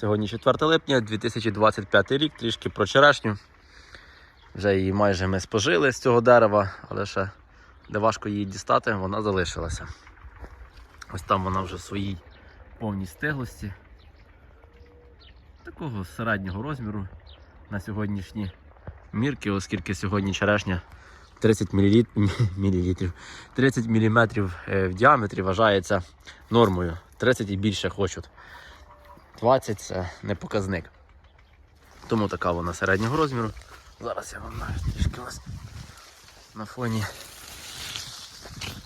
Сьогодні 4 липня 2025 рік, трішки про черешню. Вже її майже ми спожили з цього дерева, але ще де важко її дістати, вона залишилася. Ось там вона вже в своїй повній стиглості. Такого середнього розміру на сьогоднішні мірки, оскільки сьогодні черешня 30 мл, мілілітрів, 30 мм в діаметрі вважається нормою. 30 і більше хочуть. 20 це не показник. Тому така вона середнього розміру. Зараз я вам навіть трішки ось на фоні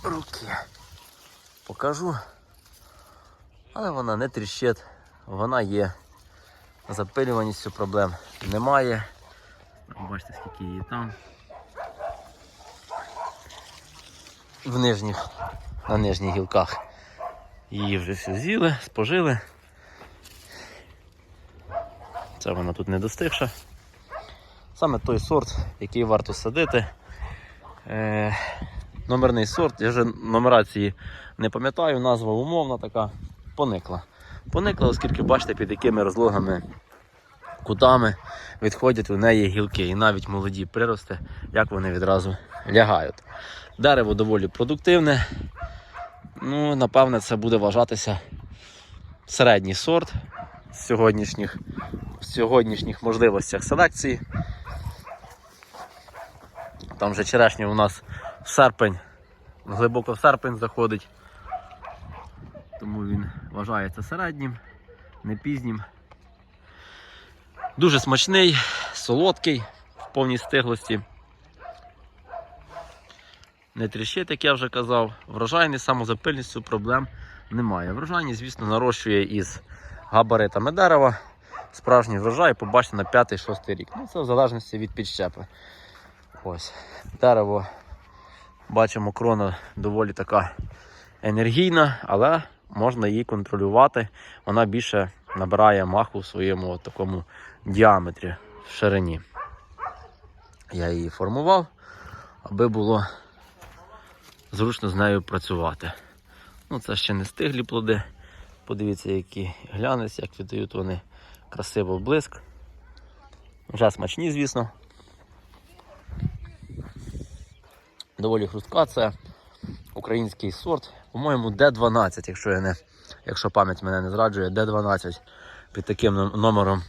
руки покажу. Але вона не тріщить, вона є. Запилюваністю проблем немає. Бачите, скільки її там. В нижніх, на нижніх гілках її вже всю з'їли, спожили. Це вона тут не достигша. Саме той сорт, який варто садити. Е, номерний сорт, я вже нумерації не пам'ятаю, назва умовна така, поникла. Поникла, оскільки бачите, під якими розлогами кутами відходять у неї гілки. І навіть молоді прирости, як вони відразу лягають. Дерево доволі продуктивне. Ну, напевне, це буде вважатися середній сорт з сьогоднішніх, в сьогоднішніх можливостях селекції. Там вже черешня у нас в серпень, глибоко в серпень заходить. Тому він вважається середнім, не пізнім. Дуже смачний, солодкий, в повній стиглості. Не тріщить, як я вже казав. Врожайний самозапильністю проблем немає. Врожайність, звісно, нарощує із габаритами дерева. Справжній врожай побачите на 5-6 рік. Ну, це в залежності від підщепи. Ось. Дерево, бачимо, крона доволі така енергійна, але можна її контролювати. Вона більше набирає маху в своєму такому діаметрі в ширині. Я її формував, аби було зручно з нею працювати. Ну, це ще не стиглі плоди. Подивіться, які глянець, як віддають вони красиво блиск. Вже смачні, звісно. Доволі хрустка, це український сорт. По-моєму, Д12, якщо я не, якщо пам'ять мене не зраджує, Д12 під таким номером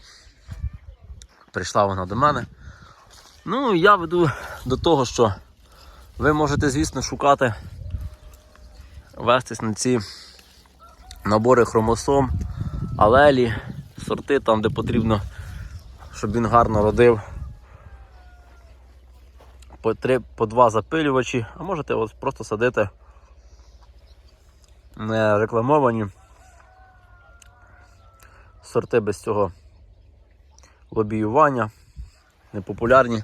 прийшла вона до мене. Ну, я веду до того, що ви можете, звісно, шукати, вестись на ці набори хромосом, алелі, сорти там, де потрібно, щоб він гарно родив. По, три, по два запилювачі, а можете ось просто садити не рекламовані сорти без цього лобіювання, непопулярні.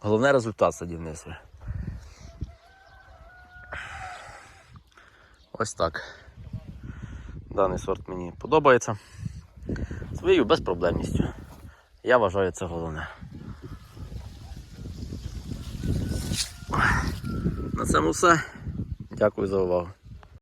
Головне результат садівництва. Ось так. Даний сорт мені подобається. Своєю безпроблемністю. Я вважаю це головне. На цьому все. Дякую за увагу.